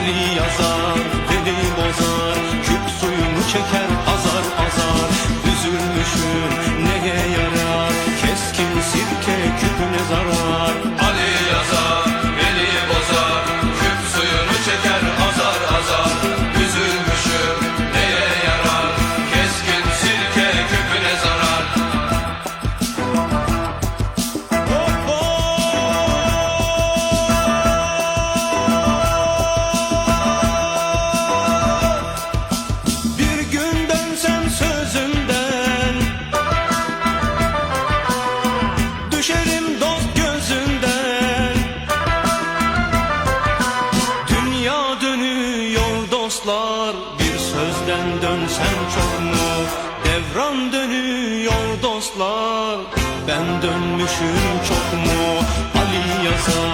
Ali yazar, Veli bozar Küp suyunu çeker dostlar Bir sözden dönsem çok mu? Devran dönüyor dostlar Ben dönmüşüm çok mu? Ali yazar